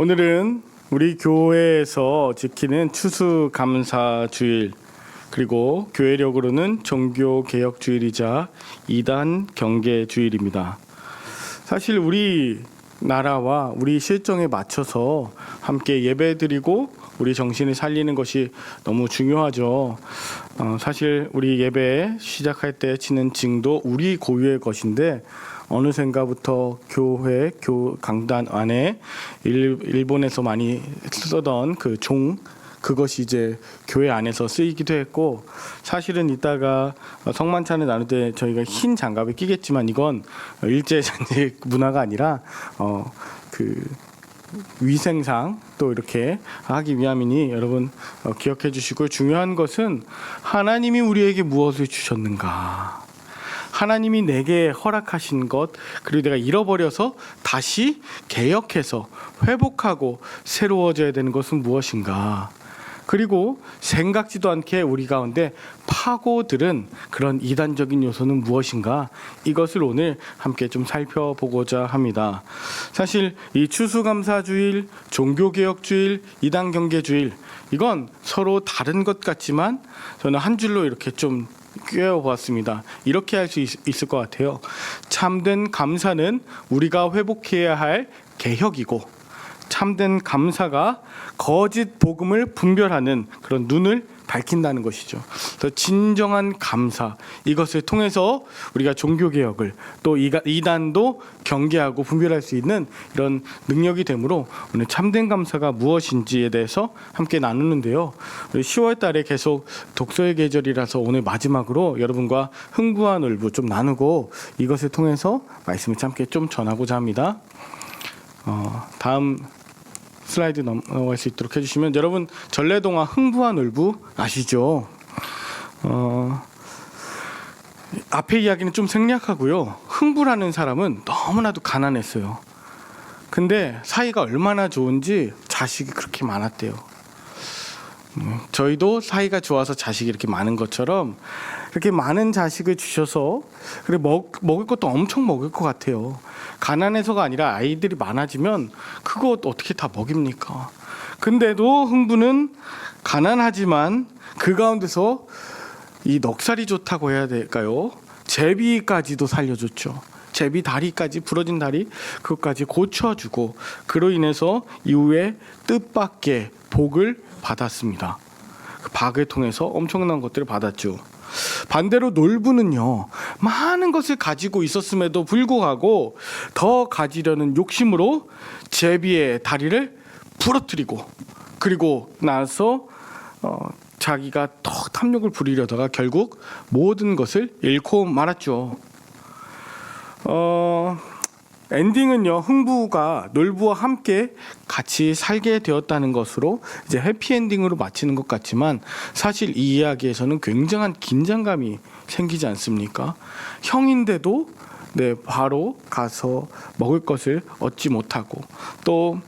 오늘은 우리 교회에서 지키는 추수감사 주일 그리고 교회력으로는 종교 개혁 주일이자 이단 경계 주일입니다. 사실 우리 나라와 우리 실정에 맞춰서 함께 예배드리고 우리 정신을 살리는 것이 너무 중요하죠. 어, 사실 우리 예배 시작할 때 치는 징도 우리 고유의 것인데 어느샌가부터 교회 교 강단 안에 일, 일본에서 많이 쓰던 그 종 그것이 이제 교회 안에서 쓰이기도 했고 사실은 이따가 성만찬을 나눌 때 저희가 흰 장갑을 끼겠지만 이건 일제 잔재 문화가 아니라 어그 위생상 또 이렇게 하기 위함이니 여러분 어, 기억해 주시고 중요한 것은 하나님이 우리에게 무엇을 주셨는가 하나님이 내게 허락하신 것 그리고 내가 잃어버려서 다시 개혁해서 회복하고 새로워져야 되는 것은 무엇인가 그리고 생각지도 않게 우리 가운데 파고들은 그런 이단적인 요소는 무엇인가 이것을 오늘 함께 좀 살펴보고자 합니다. 사실 이 추수감사주일, 종교개혁주일, 이단경계주일 이건 서로 다른 것 같지만 저는 한 줄로 이렇게 좀 꿰어보았습니다. 이렇게 할 수 있을 것 같아요. 참된 감사는 우리가 회복해야 할 개혁이고 참된 감사가 거짓 복음을 분별하는 그런 눈을 밝힌다는 것이죠. 그래서 진정한 감사 이것을 통해서 우리가 종교 개혁을 또 이단도 경계하고 분별할 수 있는 이런 능력이 되므로 오늘 참된 감사가 무엇인지에 대해서 함께 나누는데요. 우리 10월 달에 계속 독서의 계절이라서 오늘 마지막으로 여러분과 흥부와 놀부 좀 나누고 이것을 통해서 말씀을 함께 좀 전하고자 합니다. 어, 다음 슬라이드 넘어갈 수 있도록 해주시면 여러분 전래동화 흥부와 놀부 아시죠? 어, 앞에 이야기는 좀 생략하고요. 흥부라는 사람은 너무나도 가난했어요. 근데 사이가 얼마나 좋은지 자식이 그렇게 많았대요. 음, 저희도 사이가 좋아서 자식이 이렇게 많은 것처럼 이렇게 많은 자식을 주셔서 그래 먹 먹을 것도 엄청 먹을 것 같아요. 가난해서가 아니라 아이들이 많아지면 그거 어떻게 다 먹입니까? 근데도 흥부는 가난하지만 그 가운데서 이 넉살이 좋다고 해야 될까요? 제비까지도 살려줬죠. 제비 다리까지 부러진 다리 그것까지 고쳐주고 그로 인해서 이후에 뜻밖의 복을 받았습니다. 그 박을 통해서 엄청난 것들을 받았죠. 반대로 놀부는요 많은 것을 가지고 있었음에도 불구하고 더 가지려는 욕심으로 제비의 다리를 부러뜨리고 그리고 나서 어, 자기가 더 탐욕을 부리려다가 결국 모든 것을 잃고 말았죠. 어, 엔딩은요 흥부가 놀부와 함께 같이 살게 되었다는 것으로 이제 해피 엔딩으로 마치는 것 같지만 사실 이 이야기에서는 굉장한 긴장감이 생기지 않습니까? 형인데도 네 바로 가서 먹을 것을 얻지 못하고 또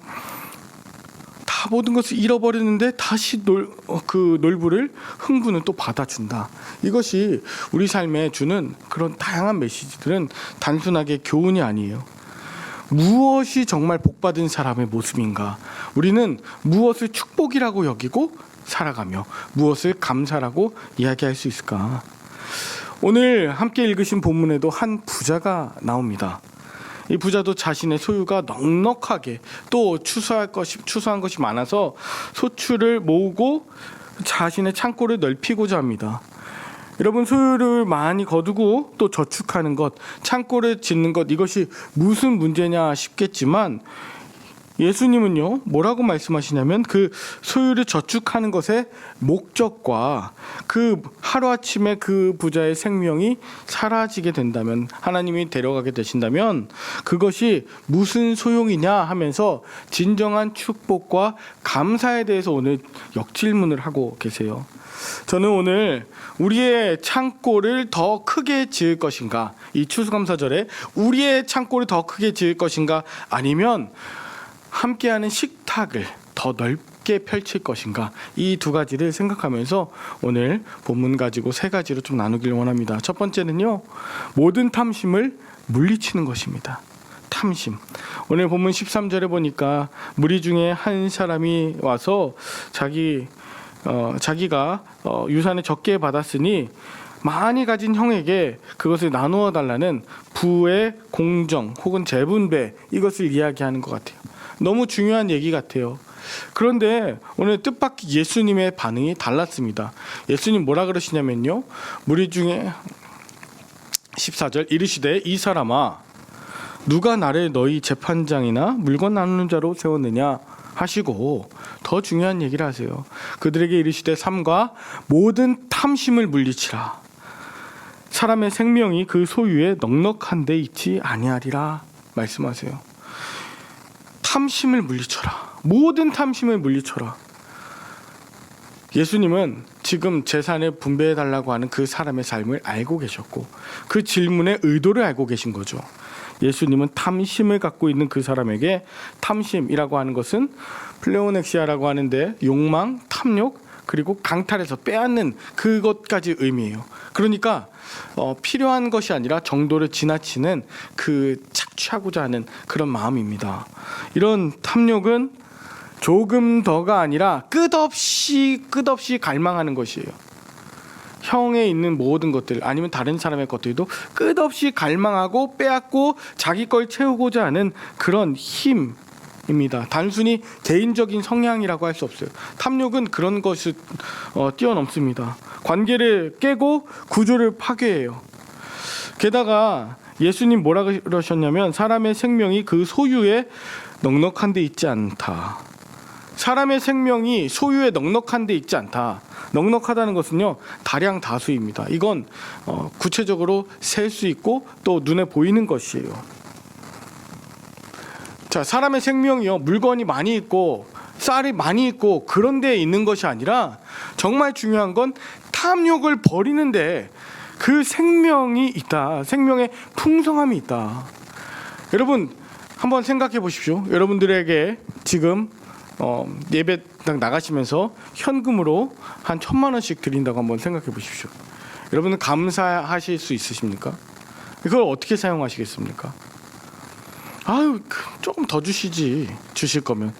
다 모든 것을 잃어버리는데 다시 놀, 어, 그 놀부를 흥부는 또 받아준다. 이것이 우리 삶에 주는 그런 다양한 메시지들은 단순하게 교훈이 아니에요. 무엇이 정말 복받은 사람의 모습인가? 우리는 무엇을 축복이라고 여기고 살아가며 무엇을 감사라고 이야기할 수 있을까? 오늘 함께 읽으신 본문에도 한 부자가 나옵니다. 이 부자도 자신의 소유가 넉넉하게 또 추수할 것이 추수한 것이 많아서 소출을 모으고 자신의 창고를 넓히고자 합니다. 여러분 소유를 많이 거두고 또 저축하는 것, 창고를 짓는 것 이것이 무슨 문제냐 싶겠지만 예수님은요 뭐라고 말씀하시냐면 그 소유를 저축하는 것의 목적과 그 하루아침에 그 부자의 생명이 사라지게 된다면 하나님이 데려가게 되신다면 그것이 무슨 소용이냐 하면서 진정한 축복과 감사에 대해서 오늘 역질문을 하고 계세요. 저는 오늘 우리의 창고를 더 크게 지을 것인가 이 추수감사절에 우리의 창고를 더 크게 지을 것인가 아니면 함께하는 식탁을 더 넓게 펼칠 것인가 이 두 가지를 생각하면서 오늘 본문 가지고 세 가지로 좀 나누길 원합니다. 첫 번째는요 모든 탐심을 물리치는 것입니다. 탐심. 오늘 본문 13절에 보니까 무리 중에 한 사람이 와서 자기 어, 자기가 어, 유산을 적게 받았으니 많이 가진 형에게 그것을 나누어 달라는 부의 공정 혹은 재분배 이것을 이야기하는 것 같아요. 너무 중요한 얘기 같아요. 그런데 오늘 뜻밖의 예수님의 반응이 달랐습니다. 예수님 뭐라 그러시냐면요. 무리 중에 14절 이르시되 이 사람아 누가 나를 너희 재판장이나 물건 나누는 자로 세웠느냐 하시고 더 중요한 얘기를 하세요. 그들에게 이르시되 삼가 모든 탐심을 물리치라. 사람의 생명이 그 소유에 넉넉한 데 있지 아니하리라 말씀하세요. 탐심을 물리쳐라. 모든 탐심을 물리쳐라. 예수님은 지금 재산을 분배해 달라고 하는 그 사람의 삶을 알고 계셨고 그 질문의 의도를 알고 계신 거죠. 예수님은 탐심을 갖고 있는 그 사람에게 탐심이라고 하는 것은 플레오넥시아라고 하는데 욕망, 탐욕 그리고 강탈해서 빼앗는 그것까지 의미해요. 그러니까 어, 필요한 것이 아니라 정도를 지나치는 그 착취하고자 하는 그런 마음입니다. 이런 탐욕은 조금 더가 아니라 끝없이 끝없이 갈망하는 것이에요. 형에 있는 모든 것들 아니면 다른 사람의 것들도 끝없이 갈망하고 빼앗고 자기 걸 채우고자 하는 그런 힘 입니다. 단순히 개인적인 성향이라고 할 수 없어요. 탐욕은 그런 것을 어, 뛰어넘습니다. 관계를 깨고 구조를 파괴해요. 게다가 예수님 뭐라 그러셨냐면 사람의 생명이 그 소유에 넉넉한 데 있지 않다. 사람의 생명이 소유에 넉넉한 데 있지 않다. 넉넉하다는 것은요 다량 다수입니다. 이건 어, 구체적으로 셀 수 있고 또 눈에 보이는 것이에요. 자 사람의 생명이요 물건이 많이 있고 쌀이 많이 있고 그런 데에 있는 것이 아니라 정말 중요한 건 탐욕을 버리는데 그 생명이 있다. 생명의 풍성함이 있다. 여러분 한번 생각해 보십시오. 여러분들에게 지금 어, 예배당 나가시면서 현금으로 한 천만 원씩 드린다고 한번 생각해 보십시오. 여러분은 감사하실 수 있으십니까? 그걸 어떻게 사용하시겠습니까? 아유 그, 조금 더 주시지 주실 거면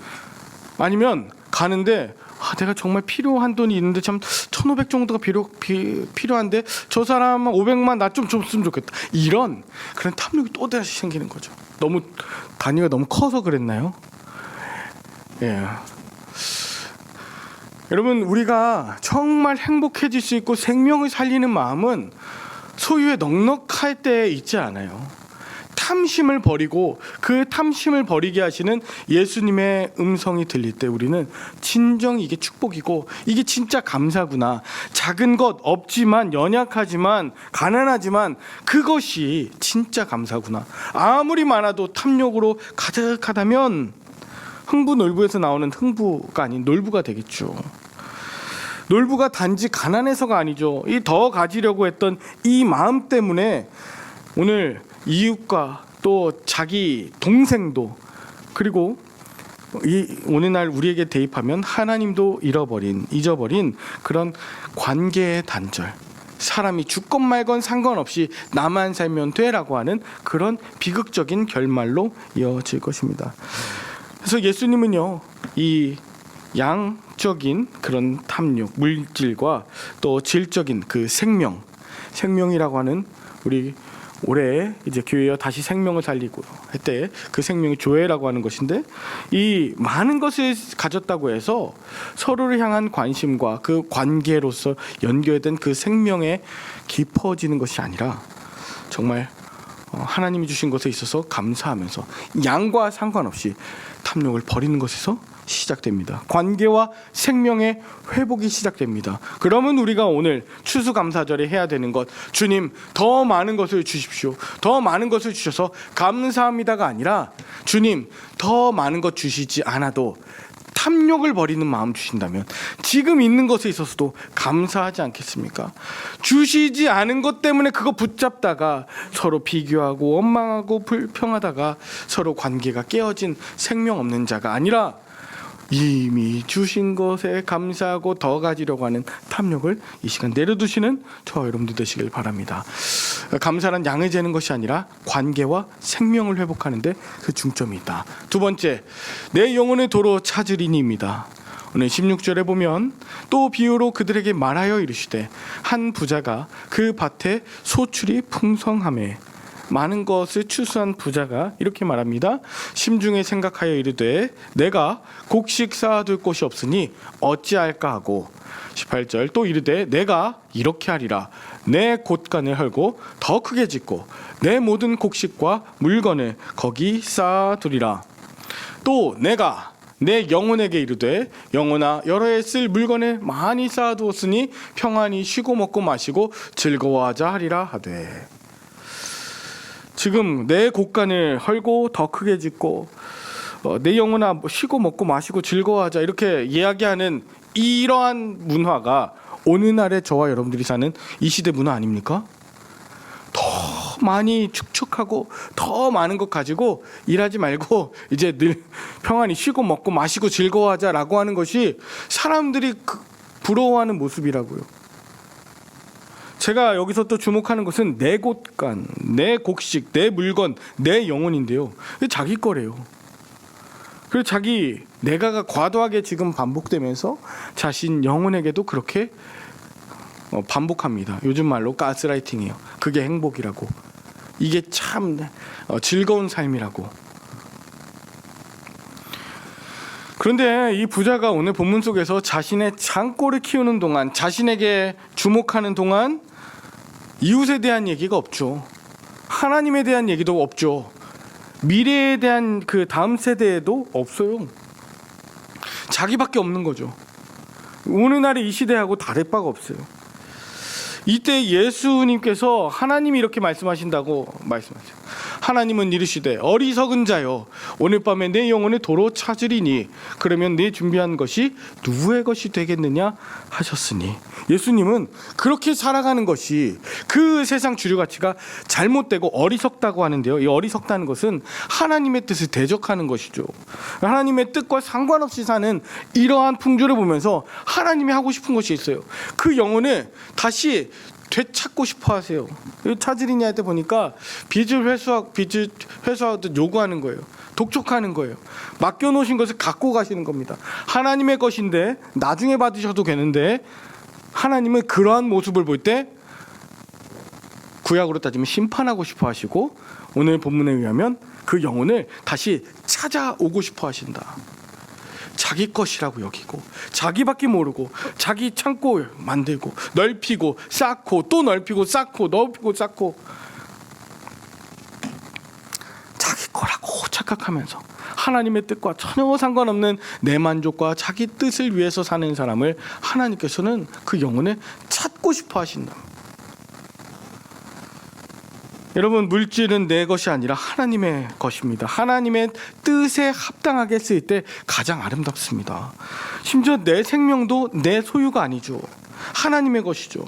아니면 가는데 아, 내가 정말 필요한 돈이 있는데 참 1,500 정도가 필요, 비, 필요한데 저 사람은 500만 나 좀 줬으면 좋겠다. 이런 그런 탐욕이 또 다시 생기는 거죠. 너무 단위가 너무 커서 그랬나요? 예. 여러분 우리가 정말 행복해질 수 있고 생명을 살리는 마음은 소유에 넉넉할 때 있지 않아요. 탐심을 버리고 그 탐심을 버리게 하시는 예수님의 음성이 들릴 때 우리는 진정 이게 축복이고 이게 진짜 감사구나. 작은 것 없지만 연약하지만 가난하지만 그것이 진짜 감사구나. 아무리 많아도 탐욕으로 가득하다면 흥부 놀부에서 나오는 흥부가 아닌 놀부가 되겠죠. 놀부가 단지 가난해서가 아니죠. 이 더 가지려고 했던 이 마음 때문에 오늘 이웃과 또 자기 동생도 그리고 이 오늘날 우리에게 대입하면 하나님도 잃어버린 잊어버린 그런 관계의 단절 사람이 죽건 말건 상관없이 나만 살면 돼라고 하는 그런 비극적인 결말로 이어질 것입니다. 그래서 예수님은요 이 양적인 그런 탐욕 물질과 또 질적인 그 생명 생명이라고 하는 우리 올해 이제 교회여 다시 생명을 살리고 했때 그 생명이 조회라고 하는 것인데 이 많은 것을 가졌다고 해서 서로를 향한 관심과 그 관계로서 연결된 그 생명에 깊어지는 것이 아니라 정말 어, 하나님이 주신 것에 있어서 감사하면서 양과 상관없이 탐욕을 버리는 것에서 시작됩니다. 관계와 생명의 회복이 시작됩니다. 그러면 우리가 오늘 추수감사절에 해야 되는 것, 주님 더 많은 것을 주십시오. 더 많은 것을 주셔서 감사합니다가 아니라 주님 더 많은 것 주시지 않아도 탐욕을 버리는 마음 주신다면 지금 있는 것에 있어서도 감사하지 않겠습니까? 주시지 않은 것 때문에 그거 붙잡다가 서로 비교하고 원망하고 불평하다가 서로 관계가 깨어진 생명 없는 자가 아니라 이미 주신 것에 감사하고 더 가지려고 하는 탐욕을 이 시간 내려두시는 저 여러분들 되시길 바랍니다. 감사란 양을 재는 것이 아니라 관계와 생명을 회복하는데 그 중점이 있다. 두 번째, 내 영혼의 도로 찾으리니입니다. 오늘 16절에 보면 또 비유로 그들에게 말하여 이르시되 한 부자가 그 밭에 소출이 풍성함에 많은 것을 추수한 부자가 이렇게 말합니다. 심중에 생각하여 이르되 내가 곡식 쌓아둘 곳이 없으니 어찌할까 하고 18절 또 이르되 내가 이렇게 하리라. 내 곳간을 헐고 더 크게 짓고 내 모든 곡식과 물건을 거기 쌓아두리라. 또 내가 내 영혼에게 이르되 영혼아 여러 해 쓸 물건을 많이 쌓아두었으니 평안히 쉬고 먹고 마시고 즐거워하자 하리라 하되 지금 내 곳간을 헐고 더 크게 짓고 어, 내 영혼아 뭐 쉬고 먹고 마시고 즐거워하자 이렇게 이야기하는 이러한 문화가 오늘날의 저와 여러분들이 사는 이 시대 문화 아닙니까? 더 많이 축축하고 더 많은 것 가지고 일하지 말고 이제 늘 평안히 쉬고 먹고 마시고 즐거워하자라고 하는 것이 사람들이 그 부러워하는 모습이라고요. 제가 여기서 또 주목하는 것은 내 곳간, 내 곡식, 내 물건, 내 영혼인데요. 자기 거래요. 그리고 자기 내가가 과도하게 지금 반복되면서 자신 영혼에게도 그렇게 어, 반복합니다. 요즘 말로 가스라이팅이에요. 그게 행복이라고. 이게 참 어, 즐거운 삶이라고. 그런데 이 부자가 오늘 본문 속에서 자신의 창고를 키우는 동안 자신에게 주목하는 동안 이웃에 대한 얘기가 없죠. 하나님에 대한 얘기도 없죠. 미래에 대한 그 다음 세대에도 없어요. 자기밖에 없는 거죠. 오늘날의 이 시대하고 다를 바가 없어요. 이때 예수님께서 하나님이 이렇게 말씀하신다고 말씀하세요. 하나님은 이르시되 어리석은 자여 오늘 밤에 내 영혼을 도로 찾으리니 그러면 내 준비한 것이 누구의 것이 되겠느냐 하셨으니 예수님은 그렇게 살아가는 것이 그 세상 주류 가치가 잘못되고 어리석다고 하는데요. 이 어리석다는 것은 하나님의 뜻을 대적하는 것이죠. 하나님의 뜻과 상관없이 사는 이러한 풍조를 보면서 하나님이 하고 싶은 것이 있어요. 그 영혼을 다시 되찾고 싶어 하세요. 찾으리냐 할때 보니까 빚을 회수하 빚을 회수하듯 요구하는 거예요. 독촉하는 거예요. 맡겨 놓으신 것을 갖고 가시는 겁니다. 하나님의 것인데 나중에 받으셔도 되는데 하나님은 그러한 모습을 볼 때 구약으로 따지면 심판하고 싶어 하시고 오늘 본문에 의하면 그 영혼을 다시 찾아오고 싶어 하신다. 자기 것이라고 여기고 자기밖에 모르고 자기 창고 만들고 넓히고 쌓고 또 넓히고 쌓고 넓히고 쌓고 자기 거라고 착각하면서 하나님의 뜻과 전혀 상관없는 내 만족과 자기 뜻을 위해서 사는 사람을 하나님께서는 그 영혼을 찾고 싶어 하신다. 여러분 물질은 내 것이 아니라 하나님의 것입니다. 하나님의 뜻에 합당하게 쓰일 때 가장 아름답습니다. 심지어 내 생명도 내 소유가 아니죠. 하나님의 것이죠.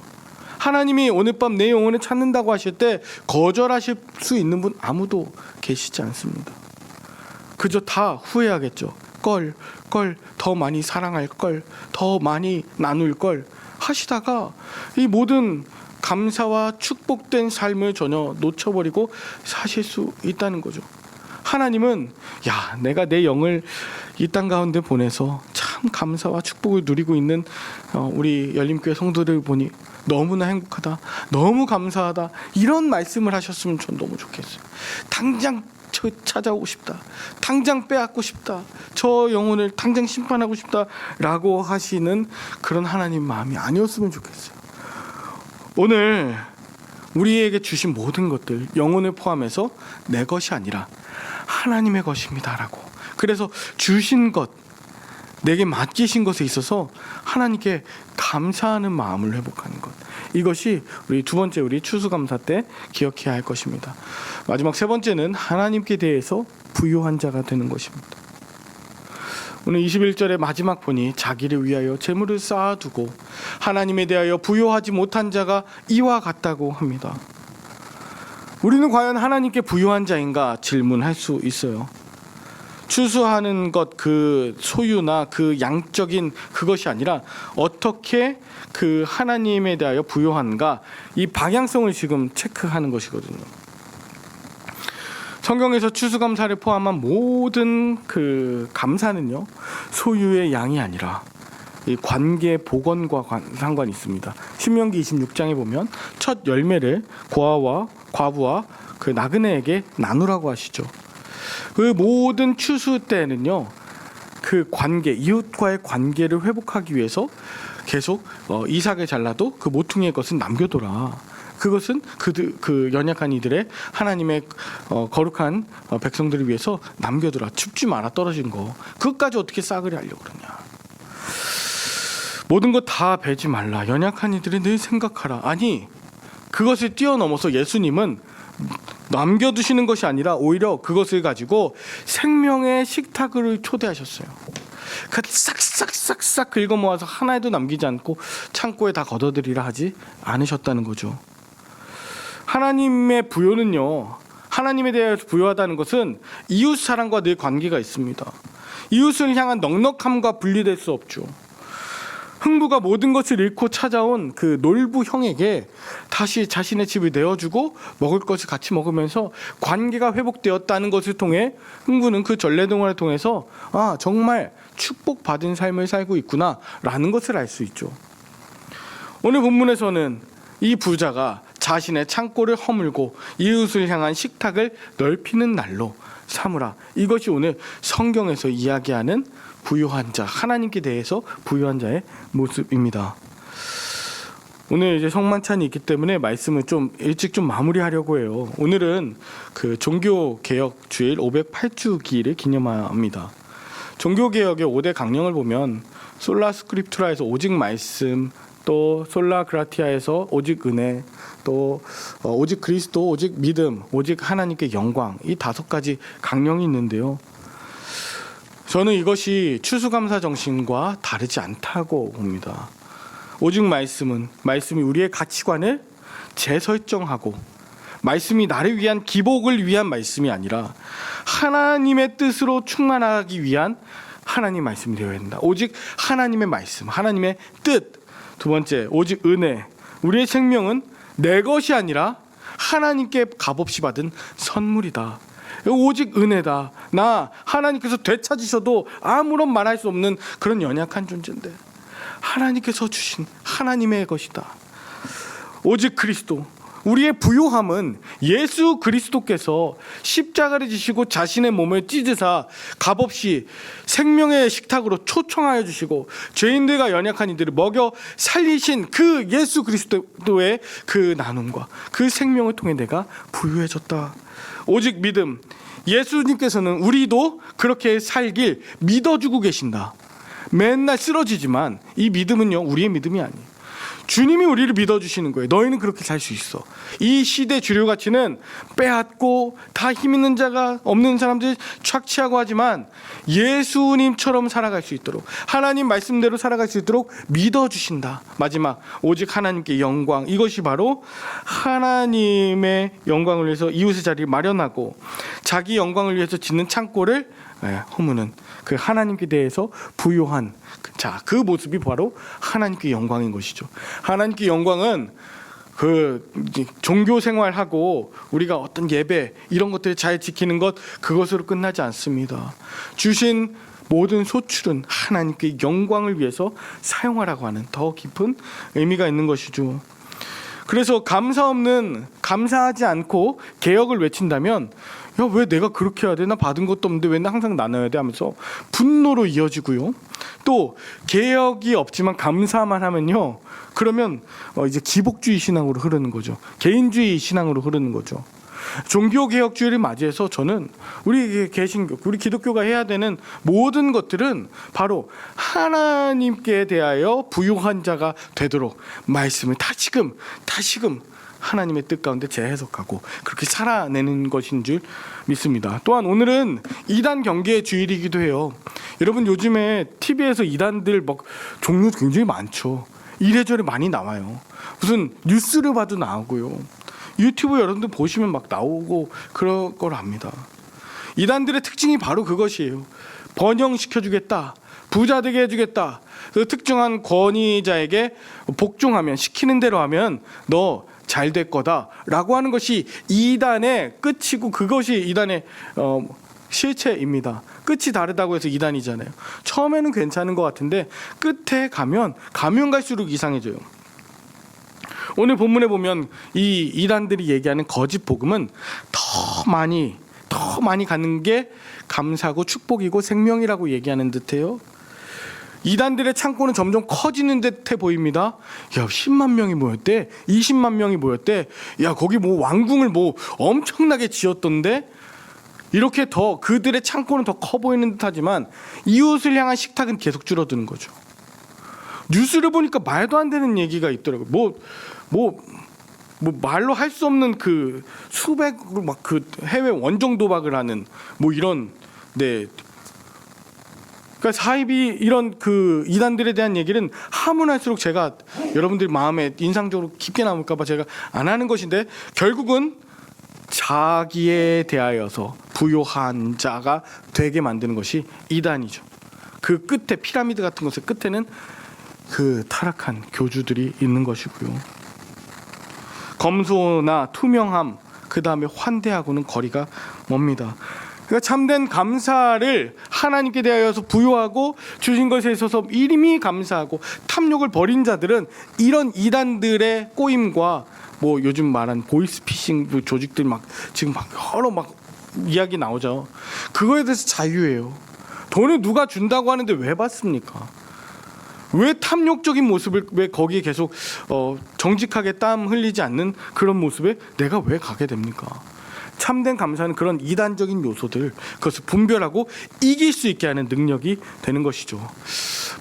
하나님이 오늘 밤 내 영혼을 찾는다고 하실 때 거절하실 수 있는 분 아무도 계시지 않습니다. 그저 다 후회하겠죠. 걸, 걸, 더 많이 사랑할 걸, 더 많이 나눌 걸 하시다가 이 모든 감사와 축복된 삶을 전혀 놓쳐버리고 사실 수 있다는 거죠. 하나님은 야 내가 내 영을 이 땅 가운데 보내서 참 감사와 축복을 누리고 있는 어, 우리 열림교회 성도들 보니 너무나 행복하다 너무 감사하다 이런 말씀을 하셨으면 전 너무 좋겠어요 당장 저 찾아오고 싶다 당장 빼앗고 싶다 저 영혼을 당장 심판하고 싶다라고 하시는 그런 하나님 마음이 아니었으면 좋겠어요 오늘 우리에게 주신 모든 것들 영혼을 포함해서 내 것이 아니라 하나님의 것입니다라고. 그래서 주신 것 내게 맡기신 것에 있어서 하나님께 감사하는 마음을 회복하는 것. 이것이 우리 두 번째 우리 추수감사 때 기억해야 할 것입니다. 마지막 세 번째는 하나님께 대해서 부유한 자가 되는 것입니다. 오늘 21절의 마지막 본이 자기를 위하여 재물을 쌓아두고 하나님에 대하여 부여하지 못한 자가 이와 같다고 합니다. 우리는 과연 하나님께 부유한 자인가 질문할 수 있어요. 추수하는 것 그 소유나 그 양적인 그것이 아니라 어떻게 그 하나님에 대하여 부요한가 이 방향성을 지금 체크하는 것이거든요. 성경에서 추수감사를 포함한 모든 그 감사는요 소유의 양이 아니라 이 관계 복원과 관- 상관이 있습니다. 신명기 26장에 보면 첫 열매를 고아와 과부와 그 나그네에게 나누라고 하시죠. 그 모든 추수 때는요 그 관계 이웃과의 관계를 회복하기 위해서 계속 어, 이삭을 잘라도 그 모퉁이의 것은 남겨둬라. 그것은 그들 그 연약한 이들의 하나님의 어, 거룩한 어, 백성들을 위해서 남겨두라. 춥지 마라 떨어진 거. 그것까지 어떻게 싸그리 하려고 그러냐. 모든 것 다 베지 말라. 연약한 이들이 늘 생각하라. 아니 그것을 뛰어넘어서 예수님은 남겨두시는 것이 아니라 오히려 그것을 가지고 생명의 식탁을 초대하셨어요. 그 싹싹싹싹 긁어 모아서 하나에도 남기지 않고 창고에 다 걷어들이라 하지 않으셨다는 거죠. 하나님의 부요는요. 하나님에 대해서 부요하다는 것은 이웃 사랑과 늘 관계가 있습니다. 이웃을 향한 넉넉함과 분리될 수 없죠. 흥부가 모든 것을 잃고 찾아온 그 놀부 형에게 다시 자신의 집을 내어주고 먹을 것을 같이 먹으면서 관계가 회복되었다는 것을 통해 흥부는 그 전래동화를 통해서 아 정말 축복받은 삶을 살고 있구나라는 것을 알 수 있죠. 오늘 본문에서는 이 부자가 자신의 창고를 허물고 이웃을 향한 식탁을 넓히는 날로 삼으라. 이것이 오늘 성경에서 이야기하는 부유한 자, 하나님께 대해서 부유한 자의 모습입니다. 오늘 이제 성만찬이 있기 때문에 말씀을 좀 일찍 좀 마무리하려고 해요. 오늘은 그 종교 개혁 주일 508주기를 기념합니다. 종교 개혁의 5대 강령을 보면 솔라 스크립투라에서 오직 말씀, 또 솔라 그라티아에서 오직 은혜, 또 어, 오직 그리스도, 오직 믿음, 오직 하나님께 영광 이 다섯 가지 강령이 있는데요. 저는 이것이 추수감사 정신과 다르지 않다고 봅니다. 오직 말씀은 말씀이 우리의 가치관을 재설정하고 말씀이 나를 위한 기복을 위한 말씀이 아니라 하나님의 뜻으로 충만하기 위한 하나님 말씀이 되어야 된다. 오직 하나님의 말씀, 하나님의 뜻. 두 번째, 오직 은혜. 우리의 생명은 내 것이 아니라 하나님께 값없이 받은 선물이다. 오직 은혜다. 나 하나님께서 되찾으셔도 아무런 말할 수 없는 그런 연약한 존재인데 하나님께서 주신 하나님의 것이다. 오직 그리스도. 우리의 부요함은 예수 그리스도께서 십자가를 지시고 자신의 몸을 찢으사 값없이 생명의 식탁으로 초청하여 주시고 죄인들과 연약한 이들을 먹여 살리신 그 예수 그리스도의 그 나눔과 그 생명을 통해 내가 부유해졌다. 오직 믿음. 예수님께서는 우리도 그렇게 살길 믿어주고 계신다. 맨날 쓰러지지만 이 믿음은요 우리의 믿음이 아니에요. 주님이 우리를 믿어주시는 거예요. 너희는 그렇게 살 수 있어. 이 시대 주류 가치는 빼앗고 다 힘 있는 자가 없는 사람들이 착취하고 하지만 예수님처럼 살아갈 수 있도록 하나님 말씀대로 살아갈 수 있도록 믿어주신다. 마지막 오직 하나님께 영광 이것이 바로 하나님의 영광을 위해서 이웃의 자리를 마련하고 자기 영광을 위해서 짓는 창고를 예, 허무는 그 하나님께 대해서 부요한 자 그 모습이 바로 하나님께 영광인 것이죠. 하나님께 영광은 그 종교 생활하고 우리가 어떤 예배 이런 것들을 잘 지키는 것 그것으로 끝나지 않습니다. 주신 모든 소출은 하나님께 영광을 위해서 사용하라고 하는 더 깊은 의미가 있는 것이죠. 그래서 감사 없는 감사하지 않고 개혁을 외친다면 야 왜 내가 그렇게 해야 돼? 나 받은 것도 없는데 왜 나 항상 나눠야 돼? 하면서 분노로 이어지고요. 또 개혁이 없지만 감사만 하면요. 그러면 어 이제 기복주의 신앙으로 흐르는 거죠. 개인주의 신앙으로 흐르는 거죠. 종교 개혁주의를 맞이해서 저는 우리 개신교, 우리 기독교가 해야 되는 모든 것들은 바로 하나님께 대하여 부유한 자가 되도록 말씀을 다시금 다시금 하나님의 뜻 가운데 재해석하고 그렇게 살아내는 것인 줄 믿습니다. 또한 오늘은 이단 경계의 주일이기도 해요. 여러분 요즘에 TV에서 이단들 막 종류 굉장히 많죠. 이래저래 많이 나와요. 무슨 뉴스를 봐도 나오고요. 유튜브 여러분들 보시면 막 나오고 그럴 걸 압니다. 이단들의 특징이 바로 그것이에요. 번영시켜주겠다. 부자 되게 해주겠다. 그 특정한 권위자에게 복종하면 시키는 대로 하면 너 잘 될 거다라고 하는 것이 이단의 끝이고 그것이 이단의 어, 실체입니다. 끝이 다르다고 해서 이단이잖아요. 처음에는 괜찮은 것 같은데 끝에 가면 가면 갈수록 이상해져요. 오늘 본문에 보면 이 이단들이 얘기하는 거짓 복음은 더 많이 더 많이 가는 게 감사고 축복이고 생명이라고 얘기하는 듯해요. 이단들의 창고는 점점 커지는 듯해 보입니다. 야, 10만 명이 모였대. 20만 명이 모였대. 야, 거기 뭐 왕궁을 뭐 엄청나게 지었던데. 이렇게 더 그들의 창고는 더 커 보이는 듯하지만 이웃을 향한 식탁은 계속 줄어드는 거죠. 뉴스를 보니까 말도 안 되는 얘기가 있더라고요. 뭐, 뭐, 뭐 말로 할 수 없는 그 수백으로 막그 해외 원정 도박을 하는 뭐 이런 네. 그러니까 사입이 이런 그 이단들에 대한 얘기는 하면 할수록 제가 여러분들 마음에 인상적으로 깊게 남을까봐 제가 안 하는 것인데 결국은 자기에 대하여서 부요한 자가 되게 만드는 것이 이단이죠. 그 끝에 피라미드 같은 것의 끝에는 그 타락한 교주들이 있는 것이고요. 검소나 투명함, 그 다음에 환대하고는 거리가 멉니다. 그러니까 참된 감사를 하나님께 대하여서 부여하고 주신 것에 있어서 이름이 감사하고 탐욕을 버린 자들은 이런 이단들의 꼬임과 뭐 요즘 말한 보이스피싱 그 조직들 막 지금 막 여러 막 이야기 나오죠. 그거에 대해서 자유예요. 돈을 누가 준다고 하는데 왜 받습니까? 왜 탐욕적인 모습을 왜 거기에 계속 어, 정직하게 땀 흘리지 않는 그런 모습에 내가 왜 가게 됩니까? 참된 감사는 그런 이단적인 요소들 그것을 분별하고 이길 수 있게 하는 능력이 되는 것이죠.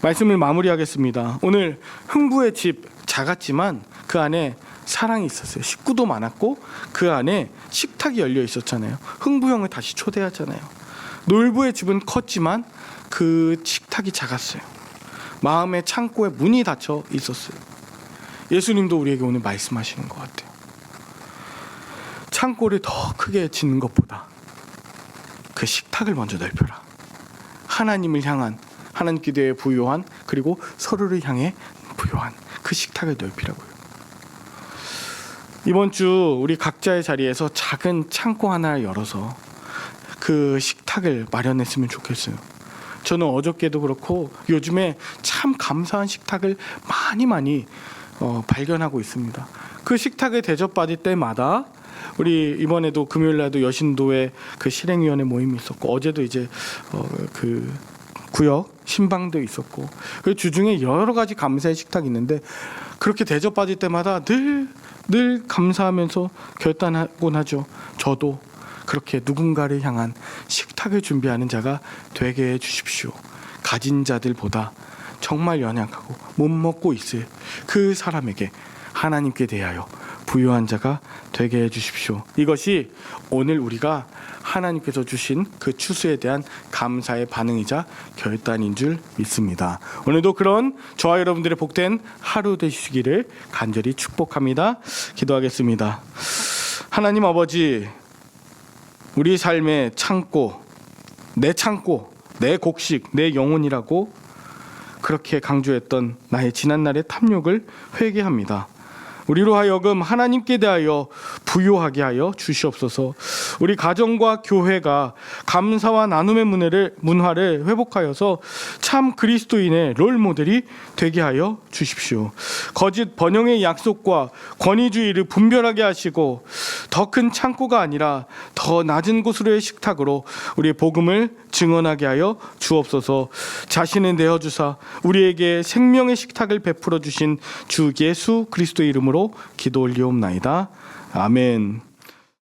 말씀을 마무리하겠습니다. 오늘 흥부의 집 작았지만 그 안에 사랑이 있었어요. 식구도 많았고 그 안에 식탁이 열려 있었잖아요. 흥부형을 다시 초대하잖아요. 놀부의 집은 컸지만 그 식탁이 작았어요. 마음의 창고에 문이 닫혀 있었어요. 예수님도 우리에게 오늘 말씀하시는 것 같아요. 창고를 더 크게 짓는 것보다 그 식탁을 먼저 넓혀라. 하나님을 향한 하나님께 대해 부요한 그리고 서로를 향해 부요한 그 식탁을 넓히라고요. 이번 주 우리 각자의 자리에서 작은 창고 하나 열어서 그 식탁을 마련했으면 좋겠어요. 저는 어저께도 그렇고 요즘에 참 감사한 식탁을 많이 많이 어, 발견하고 있습니다. 그 식탁에 대접받을 때마다 우리 이번에도 금요일 날도 여신도에 그 실행위원회 모임이 있었고 어제도 이제 어, 그 구역 신방도 있었고 그 주중에 여러 가지 감사의 식탁이 있는데 그렇게 대접받을 때마다 늘 늘 감사하면서 결단하곤 하죠. 저도 그렇게 누군가를 향한 식탁을 준비하는 자가 되게 해 주십시오. 가진 자들보다 정말 연약하고 못 먹고 있을 그 사람에게 하나님께 대하여 부유한 자가 되게 해 주십시오. 이것이 오늘 우리가 하나님께서 주신 그 추수에 대한 감사의 반응이자 결단인 줄 믿습니다. 오늘도 그런 저와 여러분들의 복된 하루 되시기를 간절히 축복합니다. 기도하겠습니다. 하나님 아버지, 우리 삶의 창고, 내 창고, 내 곡식, 내 영혼이라고 그렇게 강조했던 나의 지난날의 탐욕을 회개합니다. 우리로 하여금 하나님께 대하여 부요하게 하여 주시옵소서. 우리 가정과 교회가 감사와 나눔의 문화를 문화를 회복하여서 참 그리스도인의 롤 모델이 되게 하여 주십시오. 거짓 번영의 약속과 권위주의를 분별하게 하시고 더 큰 창고가 아니라 더 낮은 곳으로의 식탁으로 우리의 복음을 증언하게 하여 주옵소서. 자신을 내어 주사 우리에게 생명의 식탁을 베풀어 주신 주 예수 그리스도 이름으로 기도 올리옵나이다. 아멘.